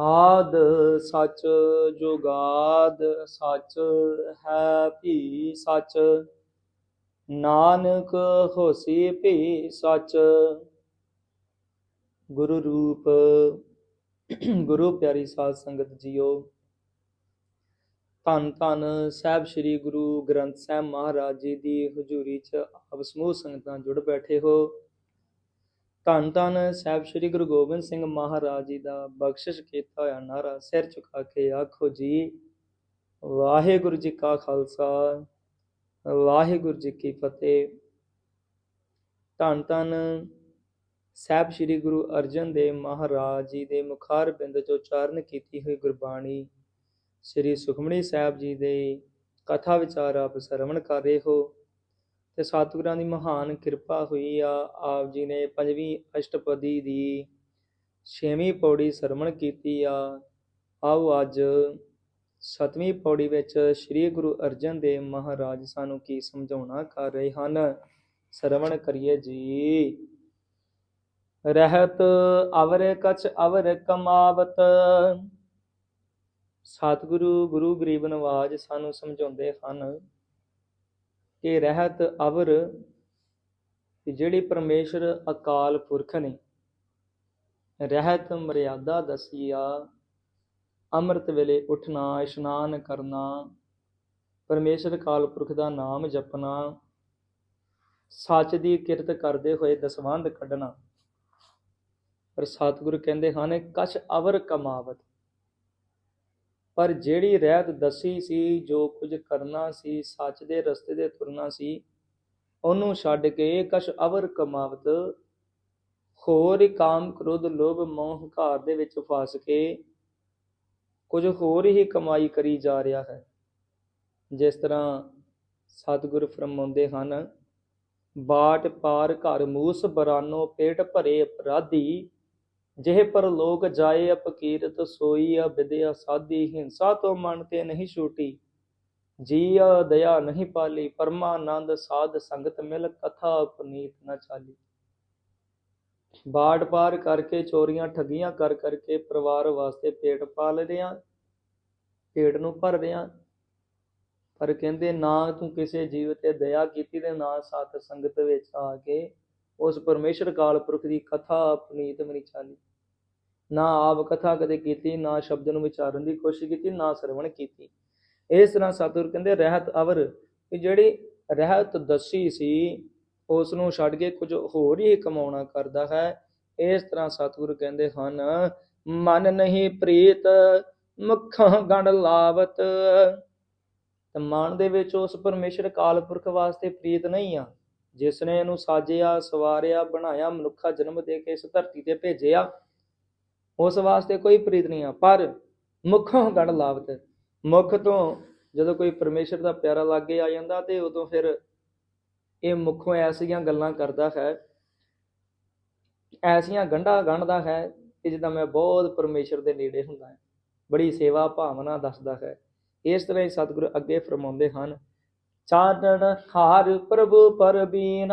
ਆਦ ਸੱਚ ਜੁਗਾਦ ਸੱਚ ਹੈ ਭੀ ਸੱਚ। ਨਾਨਕ ਹੋਸੀ ਭੀ ਸੱਚ। ਗੁਰੂ ਰੂਪ, ਗੁਰੂ ਪਿਆਰੀ ਸਾਧ ਸੰਗਤ ਜੀਓ। ਧੰਨ ਧੰਨ ਸਾਹਿਬ ਸ੍ਰੀ ਗੁਰੂ ਗ੍ਰੰਥ ਸਾਹਿਬ ਮਹਾਰਾਜ ਜੀ ਦੀ ਹਜ਼ੂਰੀ 'ਚ ਆਪ ਸਮੂਹ ਸੰਗਤਾਂ ਜੁੜ ਬੈਠੇ ਹੋ। ਧੰਨ ਧੰਨ ਸਾਹਿਬ ਸ੍ਰੀ ਗੁਰੂ ਗੋਬਿੰਦ ਸਿੰਘ ਮਹਾਰਾਜ ਜੀ ਦਾ ਬਖਸ਼ਿਸ਼ ਕੀਤਾ ਹੋਇਆ ਨਾਰਾ ਸਿਰ ਝੁਕਾ ਕੇ ਆਖੋ ਜੀ, ਵਾਹਿਗੁਰੂ ਜੀ ਕਾ ਖਾਲਸਾ, ਵਾਹਿਗੁਰੂ ਜੀ ਕੀ ਫਤਿਹ। ਧੰਨ ਧੰਨ ਸਾਹਿਬ ਸ੍ਰੀ ਗੁਰੂ ਅਰਜਨ ਦੇਵ ਮਹਾਰਾਜ ਜੀ ਦੇ ਮੁਖਾਰ ਬਿੰਦ ਚੋਂ ਉਚਾਰਨ ਕੀਤੀ ਹੋਈ ਗੁਰਬਾਣੀ ਸ੍ਰੀ ਸੁਖਮਣੀ ਸਾਹਿਬ ਜੀ ਦੇ ਕਥਾ ਵਿਚਾਰ ਆਪ ਸਰਵਣ ਕਰ ਰਹੇ ਹੋ। ਤੇ ਸਤਿਗੁਰਾਂ ਦੀ ਮਹਾਨ ਕਿਰਪਾ ਹੋਈ ਆ। ਆਪ ਜੀ ਨੇ ਪੰਜਵੀਂ ਅਸ਼ਟਪਦੀ ਦੀ ਛੇਵੀਂ ਪੌੜੀ ਸਰਵਣ ਕੀਤੀ ਆ। ਆਓ ਅੱਜ ਸਤਵੀਂ ਪੌੜੀ ਵਿੱਚ ਸ੍ਰੀ ਗੁਰੂ ਅਰਜਨ ਦੇਵ ਮਹਾਰਾਜ ਸਾਨੂੰ ਕੀ ਸਮਝਾਉਣਾ ਕਰ ਰਹੇ ਹਨ? ਸਰਵਣ ਕਰੀਏ ਜੀ। ਰਹਿਤ ਅਵਰ ਕਛ ਅਵਰ ਕਮਾਵਤ। ਸਤਿਗੁਰੂ ਗੁਰੂ ਗਰੀਬ ਨਵਾਜ ਸਾਨੂੰ ਸਮਝਾਉਂਦੇ ਹਨ। ਕਿ ਰਹਿਤ ਅਵਰ ਕਿ ਜਿਹੜੀ ਪਰਮੇਸ਼ਰ ਅਕਾਲ ਪੁਰਖ ਨੇ। ਰਹਿਤ ਮਰਿਆਦਾ ਦਸੀ ਅੰਮ੍ਰਿਤ ਵੇਲੇ ਉਠਣਾ, ਇਸ਼ਨਾਨ ਕਰਨਾ, ਪਰਮੇਸ਼ਰ ਅਕਾਲ ਪੁਰਖ ਦਾ ਨਾਮ ਜਪਣਾ, ਸੱਚ ਦੀ ਕਿਰਤ ਕਰਦੇ ਹੋਏ ਦਸਵੰਧ ਕੱਢਣਾ। ਪਰ ਸਤਿਗੁਰੂ ਕਹਿੰਦੇ ਹਨ, ਕਛ ਅਵਰ ਕਮਾਵਤ ਪਰ ਜਿਹੜੀ ਰਹਿਤ ਦੱਸੀ ਸੀ, ਜੋ ਕੁਝ ਕਰਨਾ ਸੀ, ਸੱਚ ਦੇ ਰਸਤੇ ਤੇ ਤੁਰਨਾ ਸੀ, ਉਹਨੂੰ ਛੱਡ ਕੇ ਕਸ਼ ਅਵਰ ਕਮਾਵਤ, ਹੋਰ ਹੀ ਕਾਮ ਕ੍ਰੋਧ ਲੋਭ ਮੋਹ ਹੰਕਾਰ ਦੇ ਵਿੱਚ ਫਸ ਕੇ ਕੁਝ ਹੋਰ ਹੀ ਕਮਾਈ ਕਰੀ ਜਾ ਰਿਹਾ ਹੈ। ਜਿਸ ਤਰ੍ਹਾਂ ਸਤਿਗੁਰ ਫਰਮਾਉਂਦੇ ਹਨ, ਬਾਟ ਪਾਰ ਘਰ ਮੂਸ ਬਰਾਨੋ, ਪੇਟ ਭਰੇ ਅਪਰਾਧੀ ਜਿਹੇ ਪਰ ਲੋਕ ਜਾਏ ਅਪਕੀਰਤ ਸੋਈ ਆ ਵਿਦਿਆ ਸਾਧੀ ਹਿੰਸਾ ਤੋਂ ਮਨ ਤੇ ਨਹੀਂ ਛੂਟੀ। ਆ ਦਇਆ ਨਹੀਂ ਪਾਲੀ ਪਰਮਾਨੰਦ ਸਾਧ ਸੰਗਤ ਮਿਲ, ਕਥਾ ਪੁਨੀਤ ਨਾ ਚਾਲੀ। ਬਾੜ ਪਾਰ ਕਰਕੇ ਚੋਰੀਆਂ ਠੱਗੀਆਂ ਕਰ ਕਰਕੇ ਪਰਿਵਾਰ ਵਾਸਤੇ ਪੇਟ ਪਾਲਦੇ ਆ ਪੇਟ ਨੂੰ ਭਰਦੇ ਆ ਪਰ ਕਹਿੰਦੇ, ਨਾ ਤੂੰ ਕਿਸੇ ਜੀਵ ਤੇ ਦਇਆ ਕੀਤੀ ਤੇ ਨਾ ਸਤ ਸੰਗਤ ਵਿੱਚ ਆ ਕੇ ਉਸ ਪਰਮੇਸ਼ਰ ਕਾਲ ਪੁਰਖ ਦੀ ਕਥਾ ਪੁਨੀਤ ਮਨੀ ਚਾਲੀ। ਨਾ ਆਪ ਕਥਾ ਕਦੇ ਕੀਤੀ, ਨਾ ਸ਼ਬਦ ਨੂੰ ਵਿਚਾਰਨ ਦੀ ਕੋਸ਼ਿਸ਼ ਕੀਤੀ, ਨਾ ਸਰਵਣ ਕੀਤੀ। ਇਸ ਤਰ੍ਹਾਂ ਸਤਿਗੁਰ ਕਹਿੰਦੇ, ਰਹਿਤ ਅਵਰ, ਕਿ ਜਿਹੜੀ ਰਹਿਤ ਦਸੀ ਸੀ ਉਸ ਨੂੰ ਛੱਡ ਕੇ ਕੁਝ ਹੋਰ ਹੀ ਕਮਾਉਣਾ ਕਰਦਾ ਹੈ। ਇਸ ਤਰ੍ਹਾਂ ਸਤਿਗੁਰ ਕਹਿੰਦੇ ਹਨ, ਮਨ ਨਹੀਂ ਪ੍ਰੀਤ, ਮੁਖਾਂ ਗੰਢ ਲਾਵਤ। ਤੇ ਮਨ ਦੇ ਵਿੱਚ ਉਸ ਪਰਮੇਸ਼ਰ ਕਾਲ ਪੁਰਖ ਵਾਸਤੇ ਪ੍ਰੀਤ ਨਹੀਂ ਆ ਜਿਸ ਨੇ ਇਹਨੂੰ ਸਾਜਿਆ, ਸਵਾਰਿਆ, ਬਣਾਇਆ, ਮਨੁੱਖਾ ਜਨਮ ਦੇ ਕੇ ਇਸ ਧਰਤੀ ਤੇ ਭੇਜਿਆ। ਉਸ ਵਾਸਤੇ ਕੋਈ ਪ੍ਰੀਤ ਨਹੀਂ ਆ, ਪਰ ਮੁੱਖੋਂ ਗੜ ਲਾਵਤ। ਮੁੱਖ ਤੋਂ ਜਦੋਂ ਕੋਈ ਪਰਮੇਸ਼ਰ ਦਾ ਪਿਆਰਾ ਲਾਗੇ ਆ ਜਾਂਦਾ ਤੇ ਉਦੋਂ ਫਿਰ ਇਹ ਮੁੱਖੋਂ ਐਸੀਆਂ ਗੱਲਾਂ ਕਰਦਾ ਹੈ, ਐਸੀਆਂ ਗੰਢਾਂ ਗੰਢਦਾ ਹੈ ਕਿ ਜਿੱਦਾਂ ਮੈਂ ਬਹੁਤ ਪਰਮੇਸ਼ਰ ਦੇ ਨੇੜੇ ਹੁੰਦਾ ਹਾਂ, ਬੜੀ ਸੇਵਾ ਭਾਵਨਾ ਦੱਸਦਾ ਹੈ। ਇਸ ਤਰ੍ਹਾਂ ਹੀ ਸਤਿਗੁਰੂ ਅੱਗੇ ਫਰਮਾਉਂਦੇ ਹਨ, ਚਾਨਣ ਹਾਰ ਪ੍ਰਭੂ ਪਰਬੀਨ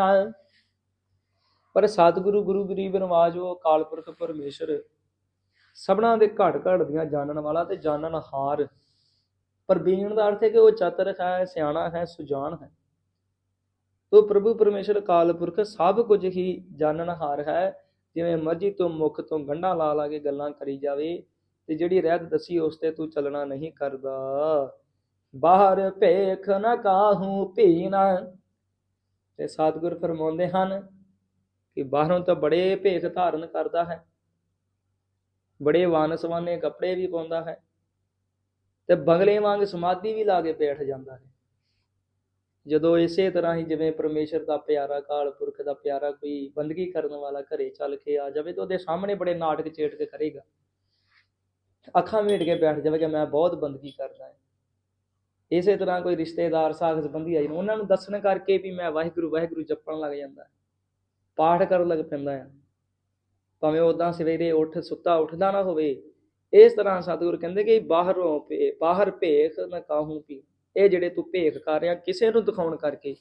ਪਰ ਸਤਿਗੁਰੂ ਗੁਰੂ ਗਰੀਬ ਨਵਾਜੋ ਅਕਾਲ ਪੁਰਖ ਪਰਮੇਸ਼ਰ ਸਭਨਾ ਦੇ ਘੜ ਘੜ ਦੀਆਂ ਜਾਣਨ ਵਾਲਾ ਤੇ ਜਾਣਨ ਹਾਰ। ਪਰਬੀਨ ਦਾ ਅਰਥ ਹੈ ਕਿ ਉਹ ਚਤਰ ਹੈ, ਸਿਆਣਾ ਹੈ ਸੁਜਾਨ ਹੈ। ਤੋ ਪ੍ਰਭੂ ਪਰਮੇਸ਼ਰ ਕਾਲ ਪੁਰਖ ਸਭ ਕੁਝ ਹੀ ਜਾਣਨ ਹਾਰ ਹੈ। ਜਿਵੇਂ ਮਰਜ਼ੀ ਤੋਂ ਮੁਖ ਤੋਂ ਗੰਢਾ ਲਾ ਲਾ ਕੇ ਗੱਲਾਂ ਕਰੀ ਜਾਵੇ ਤੇ ਜਿਹੜੀ ਰਹਿਤ ਦਸੀ ਉਸ ਤੇ ਤੂੰ ਚੱਲਣਾ ਨਹੀਂ ਕਰਦਾ। ਬਾਹਰ ਭੇਖ ਨਾ ਕਾਹੂ ਭੀਨਾ ਤੇ ਸਤਿਗੁਰ ਫਰਮਾਉਂਦੇ ਹਨ ਕਿ ਬਾਹਰੋਂ ਤਾਂ ਬੜੇ ਭੇਖ ਧਾਰਨ ਕਰਦਾ ਹੈ। ਬੜੇ ਵਾਨਸਵਾਨੇ ਕੱਪੜੇ ਵੀ ਪਾਉਂਦਾ ਹੈ ਤੇ ਬੰਗਲੇ ਵਾਂਗ ਸਮਾਧੀ ਵੀ ਲਾ ਕੇ ਬੈਠ ਜਾਂਦਾ ਹੈ। ਜਦੋਂ ਇਸੇ ਤਰ੍ਹਾਂ ਹੀ ਜਿਵੇਂ ਪਰਮੇਸ਼ਰ ਦਾ ਪਿਆਰਾ ਕਾਲ, ਪੁਰਖ ਦਾ ਪਿਆਰਾ ਕੋਈ ਬੰਦਗੀ ਕਰਨ ਵਾਲਾ ਘਰੇ ਚੱਲ ਕੇ ਆ ਜਾਵੇ ਤਾਂ ਉਹਦੇ ਸਾਹਮਣੇ ਬੜੇ ਨਾਟਕ ਚੇਟ ਕੇ ਕਰੇਗਾ। ਅੱਖਾਂ ਮੀਟ ਕੇ ਬੈਠ ਜਾਵੇਗਾ ਮੈਂ ਬਹੁਤ ਬੰਦਗੀ ਕਰਦਾ ਹਾਂ। ਇਸੇ ਤਰ੍ਹਾਂ ਕੋਈ ਰਿਸ਼ਤੇਦਾਰ ਸਾਖ ਸੰਬੰਧੀ ਆਈ ਨੂੰ ਉਹਨਾਂ ਨੂੰ ਦੱਸਣ ਕਰਕੇ ਵੀ ਮੈਂ ਵਾਹਿਗੁਰੂ ਵਾਹਿਗੁਰੂ ਜਪਣ ਲੱਗ ਜਾਂਦਾ ਪਾਠ ਕਰਨ ਲੱਗ ਪੈਂਦਾ ਆ ਭਾਵੇਂ ਉਦਾਂ ਸਵੇਰੇ ਉੱਠ, ਸੁੱਤਾ ਉੱਠਦਾ ਨਾ ਹੋਵੇ, ਇਸ ਤਰ੍ਹਾਂ ਸਤਿਗੁਰ ਕਹਿੰਦੇ ਕਿ ਬਾਹਰੋਂ ਭੇ- ਬਾਹਰ ਭੇਖ ਨਾ ਕਾਹੂ ਪੀ। ਇਹ ਜਿਹੜੇ ਤੂੰ ਭੇਖ ਕਰ ਰਿਹਾ, ਕਿਸੇ ਨੂੰ ਦਿਖਾਉਣ ਕਰਕੇ।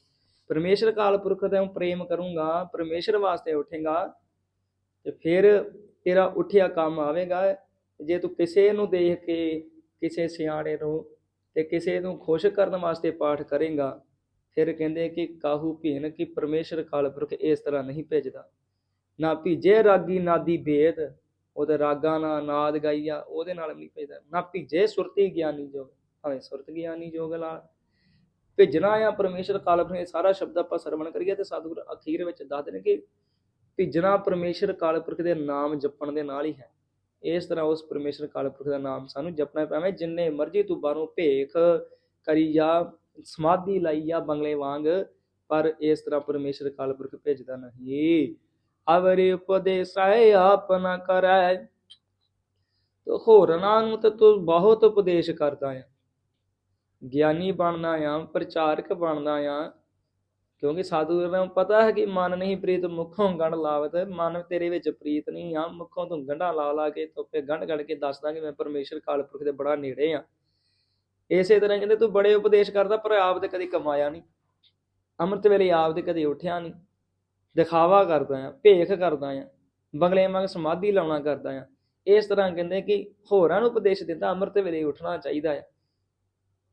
ਪਰਮੇਸ਼ਰ ਕਾਲ ਪੁਰਖ ਤੇ ਪ੍ਰੇਮ ਕਰੂੰਗਾ, ਪਰਮੇਸ਼ਰ ਵਾਸਤੇ ਉੱਠੇਗਾ, ਤੇ ਫਿਰ ਤੇਰਾ ਉੱਠਿਆ ਕੰਮ ਆਵੇਗਾ। ਜੇ ਤੂੰ ਕਿਸੇ ਨੂੰ ਦੇਖ ਕੇ ਕਿਸੇ ਸਿਆਣੇ ਨੂੰ ਤੇ ਕਿਸੇ ਨੂੰ ਖੁਸ਼ ਕਰਨ ਵਾਸਤੇ ਪਾਠ ਕਰੇਗਾ, ਫਿਰ ਕਹਿੰਦੇ ਕਿ ਕਾਹੂ ਭੀਨ ਕਿ ਪਰਮੇਸ਼ਰ ਕਾਲ ਪੁਰਖ ਇਸ ਤਰ੍ਹਾਂ ਨਹੀਂ ਭੇਜਦਾ। ਨਾ ਭੀਜੇ ਰਾਗੀ ਨਾਦੀ ਭੇਦ ਉਹਦੇ ਰਾਗਾਂ ਨਾਲ ਨਾਦ ਗਾਈਆ, ਉਹਦੇ ਨਾਲ ਵੀ ਨਹੀਂ ਭੇਜਦਾ ਨਾ ਭੀਜੇ ਸੁਰਤੀ ਗਿਆਨੀ ਜੋਗ, ਭਾਵੇਂ ਸੁਰਤ ਗਿਆਨੀ ਜੋਗ ਨਾਲ ਭੇਜਣਾ ਆ ਪਰਮੇਸ਼ਰ ਕਾਲ ਪੁਰਖ ਸਾਰਾ ਸ਼ਬਦ ਆਪਾਂ ਸਰਵਣ ਕਰੀਏ ਤੇ ਸਤਿਗੁਰ ਅਖੀਰ ਵਿੱਚ ਦੱਸਦੇ ਨੇ ਕਿ ਭੇਜਣਾ ਪਰਮੇਸ਼ਰ ਕਾਲ ਪੁਰਖ ਦੇ ਨਾਮ ਜਪਣ ਦੇ ਨਾਲ ਹੀ ਹੈ। ਇਸ ਤਰ੍ਹਾਂ ਉਸ ਪਰਮੇਸ਼ਰ ਕਾਲ ਪੁਰਖ ਦਾ ਨਾਮ ਸਾਨੂੰ ਜਪਣਾ ਪੈਵੇਂ ਜਿੰਨੇ ਮਰਜ਼ੀ ਤੂੰ ਬਾਹਰੋਂ ਭੇਖ ਕਰੀ ਜਾ ਸਮਾਧੀ ਲਾਈ ਜਾ ਬੰਗਲੇ ਵਾਂਗ, ਪਰ ਇਸ ਤਰ੍ਹਾਂ ਪਰਮੇਸ਼ਰ ਕਾਲ ਪੁਰਖ ਭੇਜਦਾ ਨਹੀਂ। ਅਵਰੇ ਉਪਦੇਸਾਇ ਆਪ ਨ ਕਰੈ। ਤੋ ਹੋਰਨਾਂ ਨੂੰ ਤੇ ਤੂੰ ਬਹੁਤ ਉਪਦੇਸ਼ ਕਰਦਾ ਆ। ਗਿਆਨੀ ਬਣਨਾ ਆ, ਪ੍ਰਚਾਰਕ ਬਣਦਾ ਆ। ਕਿਉਂਕਿ ਸਾਧੂ ਨੂੰ ਪਤਾ ਹੈ ਕਿ ਮਨ ਨਹੀਂ ਪ੍ਰੀਤ ਮੁਖੋਂ ਗੰਢ ਲਾਵਤ, ਮਨ ਤੇਰੇ ਵਿੱਚ ਪ੍ਰੀਤ ਨਹੀਂ ਆ। ਮੁਖੋਂ ਤੂੰ ਗੰਢਾਂ ਲਾ ਲਾ ਕੇ ਤੋਪੇ ਗੰਢ ਗੜ ਕੇ ਦੱਸਦਾ ਕਿ ਮੈਂ ਪਰਮੇਸ਼ਰ ਕਾਲ ਪੁਰਖ ਦੇ ਬੜਾ ਨੇੜੇ ਆ। ਇਸੇ ਤਰ੍ਹਾਂ ਕਹਿੰਦੇ ਤੂੰ ਬੜੇ ਉਪਦੇਸ਼ ਕਰਦਾ ਪਰ ਆਪ ਤੇ ਕਦੀ ਕਮਾਇਆ ਨਹੀਂ। ਅੰਮ੍ਰਿਤ ਵੇਲੇ ਆਪ ਤੇ ਕਦੀ ਉੱਠਿਆ ਨਹੀਂ। ਦਿਖਾਵਾ ਕਰਦਾ ਆ ਭੇਖ ਕਰਦਾ ਆ ਬੰਗਲੇ ਵਾਂਗ ਸਮਾਧੀ ਲਾਉਣਾ ਕਰਦਾ ਆ ਇਸ ਤਰ੍ਹਾਂ ਕਹਿੰਦੇ ਕਿ ਹੋਰਾਂ ਨੂੰ ਉਪਦੇਸ਼ ਦਿੰਦਾ ਅੰਮ੍ਰਿਤ ਵੇਲੇ ਉੱਠਣਾ ਚਾਹੀਦਾ ਆ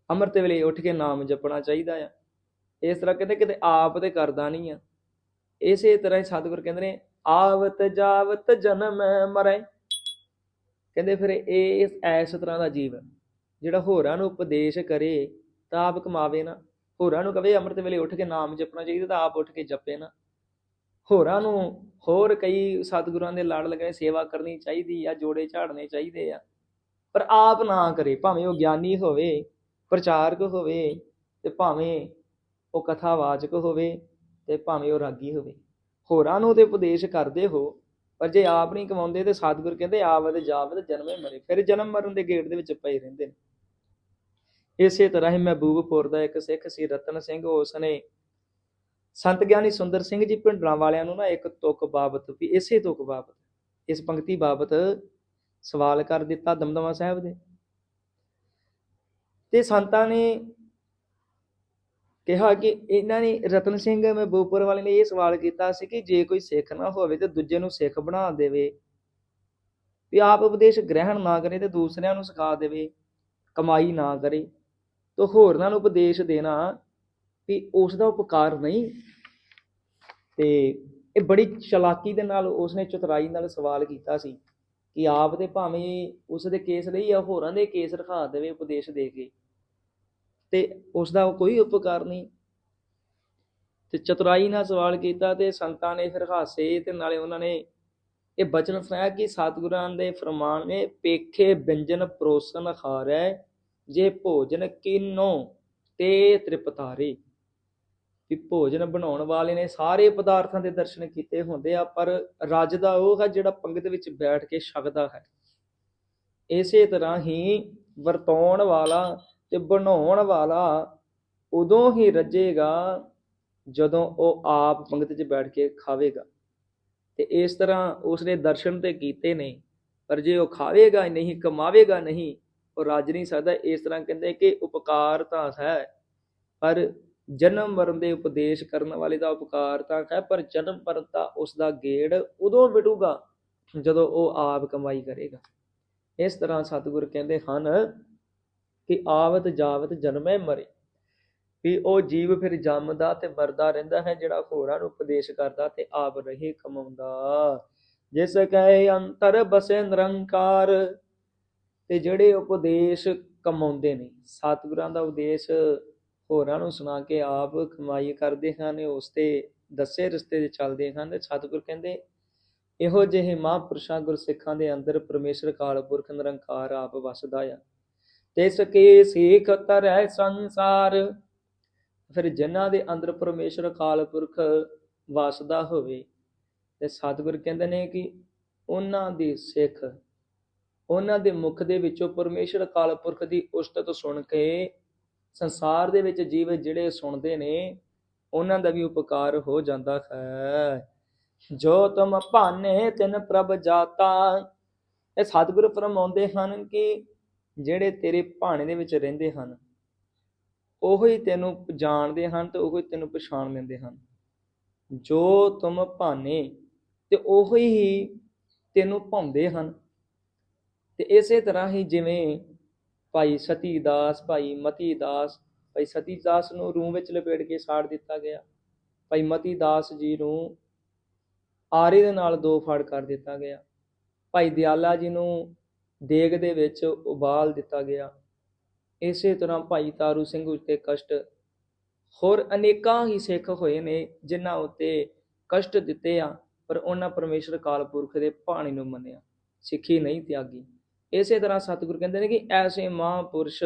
ਅੰਮ੍ਰਿਤ ਵੇਲੇ ਉੱਠ ਕੇ ਨਾਮ ਜਪਣਾ ਚਾਹੀਦਾ ਆ ਇਸ ਤਰ੍ਹਾਂ ਕਹਿੰਦੇ ਕਿਤੇ ਆਪ ਤੇ ਕਰਦਾ ਨਹੀਂ ਆ। ਇਸੇ ਤਰ੍ਹਾਂ ਹੀ ਸਤਿਗੁਰ ਕਹਿੰਦੇ ਨੇ, ਆਵਤ ਜਾਵਤ ਜਨਮ ਮਰੇ। ਕਹਿੰਦੇ ਫਿਰ ਇਹ ਇਸ ਐਸ ਤਰ੍ਹਾਂ ਦਾ ਜੀਵ ਹੈ। ਜਿਹੜਾ ਹੋਰਾਂ ਨੂੰ ਉਪਦੇਸ਼ ਕਰੇ ਤਾਂ ਆਪ ਕਮਾਵੇ ਨਾ। ਹੋਰਾਂ ਨੂੰ ਕਵੇ ਅੰਮ੍ਰਿਤ ਵੇਲੇ ਉੱਠ ਕੇ ਨਾਮ ਜਪਣਾ ਚਾਹੀਦਾ ਤਾਂ ਆਪ ਉੱਠ ਕੇ ਜਪੇ ਨਾ। ਹੋਰਾਂ ਨੂੰ ਹੋਰ ਕਈ ਸਤਿਗੁਰਾਂ ਦੇ ਲੜ ਲਗਾਏ ਸੇਵਾ ਕਰਨੀ ਚਾਹੀਦੀ ਆ, ਜੋੜੇ ਝਾੜਨੇ ਚਾਹੀਦੇ ਆ। ਪਰ ਆਪ ਨਾ ਕਰੇ, ਭਾਵੇਂ ਉਹ ਗਿਆਨੀ ਹੋਵੇ, ਪ੍ਰਚਾਰਕ ਹੋਵੇ, ਤੇ ਭਾਵੇਂ ਉਹ ਕਥਾਵਾਚਕ ਹੋਵੇ, ਤੇ ਭਾਵੇਂ ਉਹ ਰਾਗੀ ਹੋਵੇ। ਹੋਰਾਂ ਨੂੰ ਤੇ ਉਪਦੇਸ਼ ਕਰਦੇ ਹੋ, ਪਰ ਜੇ ਆਪ ਨਹੀਂ ਕਮਾਉਂਦੇ, ਤੇ ਸਤਿਗੁਰ ਕਹਿੰਦੇ, ਆਵਦ ਜਾਵਦ ਜਨਮੇ ਮਰੇ। ਫਿਰ ਜਨਮ ਮਰਨ ਦੇ ਗੇਟ ਦੇ ਵਿੱਚ ਪਏ ਰਹਿੰਦੇ ਨੇ। ਇਸੇ ਤਰ੍ਹਾਂ ਹੀ ਮਹਿਬੂਬਪੁਰ ਦਾ ਇੱਕ ਸਿੱਖ ਸੀ, ਰਤਨ ਸਿੰਘ, ਉਸ ਨੇ ਸੰਤ ਗਿਆਨੀ ਸੁੰਦਰ ਸਿੰਘ ਜੀ ਪਿੰਡਰਾਂ ਵਾਲਿਆਂ ਨੂੰ ਨਾ ਇੱਕ ਤੁਕ ਬਾਬਤ, ਵੀ ਇਸੇ ਤੁਕ ਬਾਬਤ, ਇਸ ਪੰਕਤੀ ਬਾਬਤ ਸਵਾਲ ਕਰ ਦਿੱਤਾ ਦਮਦਮਾ ਸਾਹਿਬ ਦੇ ਤੇ ਸੰਤਾਂ ਨੇ ਕਿਹਾ ਕਿ ਇਹਨਾਂ ਨੇ ਰਤਨ ਸਿੰਘ ਮਹਿਬੂਬਪੁਰ ਵਾਲੇ ਨੇ ਇਹ ਸਵਾਲ ਕੀਤਾ ਸੀ ਕਿ ਜੇ ਕੋਈ ਸਿੱਖ ਨਾ ਹੋਵੇ ਤੇ ਦੂਜੇ ਨੂੰ ਸਿੱਖ ਬਣਾ ਦੇਵੇ, ਵੀ ਆਪ ਉਪਦੇਸ਼ ਗ੍ਰਹਿਣ ਨਾ ਕਰੇ ਤੇ ਦੂਸਰਿਆਂ ਨੂੰ ਸਿਖਾ ਦੇਵੇ, ਕਮਾਈ ਨਾ ਕਰੇ, ਤਾਂ ਹੋਰਨਾਂ ਨੂੰ ਉਪਦੇਸ਼ ਦੇਣਾ ਵੀ ਉਸ ਦਾ ਉਪਕਾਰ ਨਹੀਂ। ਤੇ ਇਹ ਬੜੀ ਚਲਾਕੀ ਦੇ ਨਾਲ ਉਸਨੇ ਚਤੁਰਾਈ ਨਾਲ ਸਵਾਲ ਕੀਤਾ ਸੀ ਕਿ ਆਪ ਦੇ ਭਾਵੇਂ ਉਸ ਦੇ ਕੇਸ ਲਈ ਜਾਂ ਹੋਰਾਂ ਦੇ ਕੇਸ ਰਖਾ ਦੇਵੇ, ਉਪਦੇਸ਼ ਦੇ ਕੇ, ਤੇ ਉਸ ਦਾ ਕੋਈ ਉਪਕਾਰ ਨਹੀਂ। ਤੇ ਚਤੁਰਾਈ ਨਾਲ ਸਵਾਲ ਕੀਤਾ ਤੇ ਸੰਤਾਂ ਨੇ ਫਿਰ ਹਾਸੇ ਤੇ ਨਾਲੇ ਉਹਨਾਂ ਨੇ ਇਹ ਬਚਨ ਸੁਣਾਇਆ ਕਿ ਸਤਿਗੁਰਾਂ ਦੇ ਫਰਮਾਨ ਨੇ ਪੇਖੇ ବ୍ୟੰਜਨ ਪਰੋਸਨ ਖਾਰੈ ਜੇ ਭੋਜਨ ਕੀਨੋ ਤੇ ਤ੍ਰਿਪਤਾਰੇ। ਕਿ ਭੋਜਨ ਬਣਾਉਣ ਵਾਲੇ ਨੇ ਸਾਰੇ ਪਦਾਰਥਾਂ ਦੇ ਦਰਸ਼ਨ ਕੀਤੇ ਹੁੰਦੇ ਆ, ਪਰ ਰੱਜ ਦਾ ਉਹ ਹੈ ਜਿਹੜਾ ਪੰਗਤ ਵਿੱਚ ਬੈਠ ਕੇ ਛਕਦਾ ਹੈ। ਇਸੇ ਤਰ੍ਹਾਂ ਹੀ ਵਰਤਾਉਣ ਵਾਲਾ ਤੇ ਬਣਾਉਣ ਵਾਲਾ ਉਦੋਂ ਹੀ ਰੱਜੇਗਾ ਜਦੋਂ ਉਹ ਆਪ ਪੰਗਤ 'ਚ ਬੈਠ ਕੇ ਖਾਵੇਗਾ। ਤੇ ਇਸ ਤਰ੍ਹਾਂ ਉਸਨੇ ਦਰਸ਼ਨ ਤੇ ਕੀਤੇ ਨੇ, ਪਰ ਜੇ ਉਹ ਖਾਵੇਗਾ ਨਹੀਂ, ਕਮਾਵੇਗਾ ਨਹੀਂ, ਉਹ ਰੱਜ ਨਹੀਂ ਸਕਦਾ। ਇਸ ਤਰ੍ਹਾਂ ਕਹਿੰਦੇ ਕਿ ਉਪਕਾਰ ਤਾਂ ਹੈ, ਪਰ ਜਨਮ ਮਰਨ ਦੇ ਉਪਦੇਸ਼ ਕਰਨ ਵਾਲੇ ਦਾ ਉਪਕਾਰ ਤਾਂ ਹੈ ਪਰ ਜਨਮ ਮਰਨ ਦਾ ਉਸ ਦਾ ਗੇੜ ਉਦੋਂ ਮਿਟੂਗਾ ਜਦੋਂ ਉਹ ਆਪ ਕਮਾਈ ਕਰੇਗਾ। ਇਸ ਤਰ੍ਹਾਂ ਸਤਿਗੁਰ ਕਹਿੰਦੇ ਹਨ ਕਿ ਆਵਤ ਜਾਵਤ ਜਨਮੇ ਮਰੇ। ਵੀ ਉਹ ਜੀਵ ਫਿਰ ਜੰਮਦਾ ਤੇ ਮਰਦਾ ਰਹਿੰਦਾ ਹੈ, ਜਿਹੜਾ ਹੋਰਾਂ ਨੂੰ ਉਪਦੇਸ਼ ਕਰਦਾ ਤੇ ਆਪ ਰਹੇ ਕਮਾਉਂਦਾ। ਜਿਸ ਕਹੇ ਅੰਤਰ ਬਸੇ ਨਿਰੰਕਾਰ ਤੇ ਜਿਹੜੇ ਉਪਦੇਸ਼ ਕਮਾਉਂਦੇ ਨੇ, ਸਤਿਗੁਰਾਂ ਦਾ ਉਪਦੇਸ਼ ਹੋਰਾਂ ਨੂੰ ਸੁਣਾ ਕੇ ਆਪ ਕਮਾਈ ਕਰਦੇ ਹਨ, ਉਸ ਤੇ ਦੱਸੇ ਰਸਤੇ ਤੇ ਚੱਲਦੇ ਹਨ। ਸਤਿਗੁਰ ਕਹਿੰਦੇ, ਇਹੋ ਜਿਹੇ ਮਹਾਂਪੁਰਸ਼ਾਂ ਗੁਰਸਿੱਖਾਂ ਦੇ ਅੰਦਰ ਪਰਮੇਸ਼ਰ ਕਾਲ ਪੁਰਖ ਨਿਰੰਕਾਰ ਆਪ ਵਸਦਾ ਆ। ਤਿਸ ਕੇ ਸੇਖ ਤਰੈ ਸੰਸਾਰ, ਫਿਰ ਜਿਨ੍ਹਾਂ ਦੇ ਅੰਦਰ ਪਰਮੇਸ਼ਰ ਕਾਲ ਪੁਰਖ ਵਸਦਾ ਹੋਵੇ। ਤੇ ਸਤਿਗੁਰ ਕਹਿੰਦੇ ਨੇ ਕਿ ਉਹਨਾਂ ਦੀ ਸਿੱਖ, ਉਹਨਾਂ ਦੇ ਮੁਖ ਦੇ ਵਿੱਚੋਂ ਪਰਮੇਸ਼ਰ ਕਾਲ ਪੁਰਖ ਦੀ ਉਸਤਤ ਸੁਣ ਕੇ ਸੰਸਾਰ ਦੇ ਵਿੱਚ ਜੀਵ ਜਿਹੜੇ ਸੁਣਦੇ ਨੇ, ਉਹਨਾਂ ਦਾ ਵੀ ਉਪਕਾਰ ਹੋ ਜਾਂਦਾ ਹੈ। ਜੋ ਤੁਮ ਭਾਨੇ ਤਿਨ ਪ੍ਰਭ ਜਾਤਾ। ਇਹ ਸਤਿਗੁਰੂ ਫਰਮਾਉਂਦੇ ਹਨ ਕਿ ਜਿਹੜੇ ਤੇਰੇ ਭਾਣੇ ਦੇ ਵਿੱਚ ਰਹਿੰਦੇ ਹਨ, ਉਹੋ ਹੀ ਤੈਨੂੰ ਜਾਣਦੇ ਹਨ ਤੇ ਉਹੋ ਹੀ ਤੈਨੂੰ ਪਛਾਣ ਲੈਂਦੇ ਹਨ। ਜੋ ਤੁਮ ਭਾਨੇ ਤੇ ਉਹੋ ਹੀ ਤੈਨੂੰ ਭਾਉਂਦੇ ਹਨ। ਤੇ ਇਸੇ ਤਰ੍ਹਾਂ ਹੀ ਜਿਵੇਂ ਭਾਈ ਸਤੀ ਦਾਸ, ਭਾਈ ਮਤੀ ਦਾਸ, ਭਾਈ ਸਤੀ ਦਾਸ ਨੂੰ ਰੂਹ ਵਿੱਚ ਲਪੇਟ ਕੇ ਸਾੜ ਦਿੱਤਾ ਗਿਆ। ਭਾਈ ਮਤੀ ਦਾਸ ਜੀ ਨੂੰ ਆਰੇ ਦੇ ਨਾਲ ਦੋ ਫੜ ਕਰ ਦਿੱਤਾ ਗਿਆ। ਭਾਈ ਦਿਆਲਾ ਜੀ ਨੂੰ ਦੇਗ ਦੇ ਵਿੱਚ ਉਬਾਲ ਦਿੱਤਾ ਗਿਆ। ਇਸੇ ਤਰ੍ਹਾਂ ਭਾਈ ਤਾਰੂ ਸਿੰਘ ਉੱਤੇ ਕਸ਼ਟ। ਹੋਰ ਅਨੇਕਾਂ ਹੀ ਸਿੱਖ ਹੋਏ ਨੇ ਜਿਨ੍ਹਾਂ ਉੱਤੇ ਕਸ਼ਟ ਦਿੱਤੇ ਆ, ਪਰ ਉਹਨਾਂ ਪਰਮੇਸ਼ਰ ਕਾਲਪੁਰਖ ਦੇ ਬਾਣੀ ਨੂੰ ਮੰਨਿਆ। ਸਿੱਖੀ ਨਹੀਂ ਤਿਆਗੀ। ਇਸੇ ਤਰ੍ਹਾਂ ਸਤਿਗੁਰ ਕਹਿੰਦੇ ਨੇ ਕਿ ਐਸੇ ਮਹਾਂਪੁਰਸ਼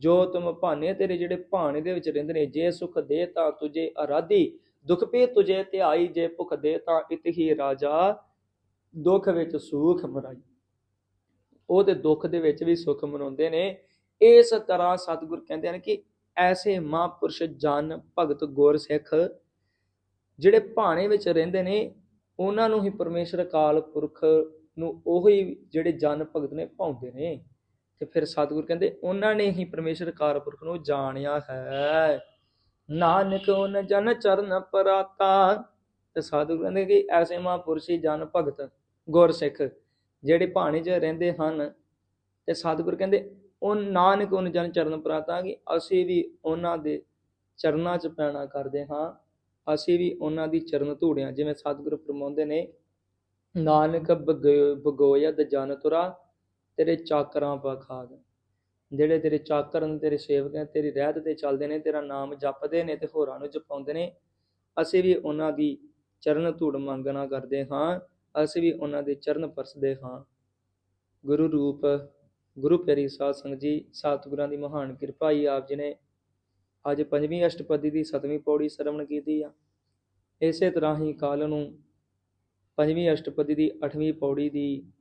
ਜੋ ਤੁਮ ਭਾਨੇ ਤੇਰੇ ਜਿਹੜੇ ਭਾਣੇ ਦੇ ਵਿੱਚ ਰਹਿੰਦੇ ਨੇ, ਜੇ ਸੁਖ ਦੇ ਤਾਂ ਤੁਝੇ ਅਰਾਧੀ ਦੁਖ ਪੇ ਤੁਝੇ ਧਿਆਈ, ਜੇ ਭੁਖ ਦੇ ਤਾਂ ਇਤ ਹੀ ਰਾਜਾ, ਦੁੱਖ ਵਿੱਚ ਸੁਖ ਮਰਾਈ। ਉਹ ਤੇ ਦੁੱਖ ਦੇ ਵਿੱਚ ਵੀ ਸੁਖ ਮਨਾਉਂਦੇ ਨੇ। ਇਸ ਤਰ੍ਹਾਂ ਸਤਿਗੁਰ ਕਹਿੰਦੇ ਹਨ ਕਿ ਐਸੇ ਮਹਾਂਪੁਰਸ਼ ਜਨ ਭਗਤ ਗੁਰ ਸਿੱਖ ਜਿਹੜੇ ਭਾਣੇ ਵਿੱਚ ਰਹਿੰਦੇ ਨੇ, ਉਹਨਾਂ ਨੂੰ ਹੀ ਪਰਮੇਸ਼ਰ ਅਕਾਲ ਪੁਰਖ ਨੂੰ ਉਹੀ ਜਿਹੜੇ ਜਨ ਭਗਤ ਨੇ ਪਾਉਂਦੇ ਨੇ। ਤੇ ਫਿਰ ਸਤਿਗੁਰ ਕਹਿੰਦੇ, ਉਹਨਾਂ ਨੇ ਹੀ ਪਰਮੇਸ਼ਰ ਅਕਾਲ ਪੁਰਖ ਨੂੰ ਜਾਣਿਆ ਹੈ। ਨਾਨਕ ਉਹਨ ਜਨ ਚਰਨ ਪਰਾਤਾ। ਤੇ ਸਤਿਗੁਰ ਕਹਿੰਦੇ ਕਿ ਐਸੇ ਮਹਾਂਪੁਰਸ਼ੀ ਜਨ ਭਗਤ ਗੁਰਸਿੱਖ ਜਿਹੜੇ ਭਾਣੇ 'ਚ ਰਹਿੰਦੇ ਹਨ। ਤੇ ਸਤਿਗੁਰ ਕਹਿੰਦੇ, ਉਹ ਨਾਨਕ ਉਹਨ ਜਨ ਚਰਨ ਪਰਾਤਾ ਕਿ ਅਸੀਂ ਵੀ ਉਹਨਾਂ ਦੇ ਚਰਨਾਂ 'ਚ ਪੈਣਾ ਕਰਦੇ ਹਾਂ। ਅਸੀਂ ਵੀ ਉਹਨਾਂ ਦੀ ਚਰਨ ਧੂੜਿਆਂ, ਜਿਵੇਂ ਸਤਿਗੁਰ ਫਰਮਾਉਂਦੇ ਨੇ ਨਾਨਕ ਬਗੋਇਦ ਜਨ ਤੁਰਾ, ਤੇਰੇ ਚਾਕਰਾਂ ਪਖਾਗ ਜਿਹੜੇ ਤੇਰੇ ਚਾਕਰ ਨੇ, ਤੇਰੇ ਸੇਵਕ ਨੇ, ਤੇਰੀ ਰਹਿਤ ਤੇ ਚੱਲਦੇ ਨੇ, ਤੇਰਾ ਨਾਮ ਜਪਦੇ ਨੇ ਤੇ ਹੋਰਾਂ ਨੂੰ ਜਪਾਉਂਦੇ ਨੇ, ਅਸੀਂ ਵੀ ਉਹਨਾਂ ਦੀ ਚਰਨ ਧੂੜ ਮੰਗਣਾ ਕਰਦੇ ਹਾਂ, ਅਸੀਂ ਵੀ ਉਹਨਾਂ ਦੇ ਚਰਨ ਪਰਸਦੇ ਹਾਂ। ਗੁਰੂ ਰੂਪ, ਗੁਰੂ ਪਿਆਰੀ ਸਾਧ ਸੰਗਤ ਜੀ, ਸਤਿਗੁਰਾਂ ਦੀ ਮਹਾਨ ਕਿਰਪਾ ਹੀ ਆਪ ਜੀ ਨੇ ਅੱਜ ਪੰਜਵੀਂ ਅਸ਼ਟਪਦੀ ਦੀ ਸਤਵੀਂ ਪੌੜੀ ਸਰਵਣ ਕੀਤੀ ਆ। ਇਸੇ ਤਰ੍ਹਾਂ ਹੀ ਕਾਲ ਨੂੰ ਪੰਜਵੀਂ ਅਸ਼ਟਪਦੀ ਦੀ ਅੱਠਵੀਂ ਪੌੜੀ ਦੀ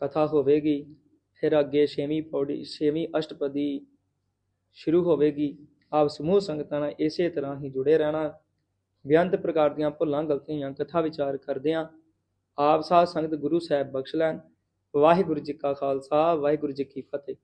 ਕਥਾ ਹੋਵੇਗੀ, ਫਿਰ ਅੱਗੇ ਛੇਵੀਂ ਪੌੜੀ, ਛੇਵੀਂ ਅਸ਼ਟਪਦੀ ਸ਼ੁਰੂ ਹੋਵੇਗੀ। ਆਪ ਸਮੂਹ ਸੰਗਤਾਂ ਨਾਲ ਇਸੇ ਤਰ੍ਹਾਂ ਹੀ ਜੁੜੇ ਰਹਿਣਾ ਬੇਅੰਤ ਪ੍ਰਕਾਰ ਦੀਆਂ ਭੁੱਲਾਂ, ਗਲਤੀਆਂ, ਕਥਾ ਵਿਚਾਰ ਕਰਦਿਆਂ ਆਪ ਸਾਧ ਸੰਗਤ ਗੁਰੂ ਸਾਹਿਬ ਬਖਸ਼ ਲੈਣ। ਵਾਹਿਗੁਰੂ ਜੀ ਕਾ ਖਾਲਸਾ, ਵਾਹਿਗੁਰੂ ਜੀ ਕੀ ਫਤਿਹ।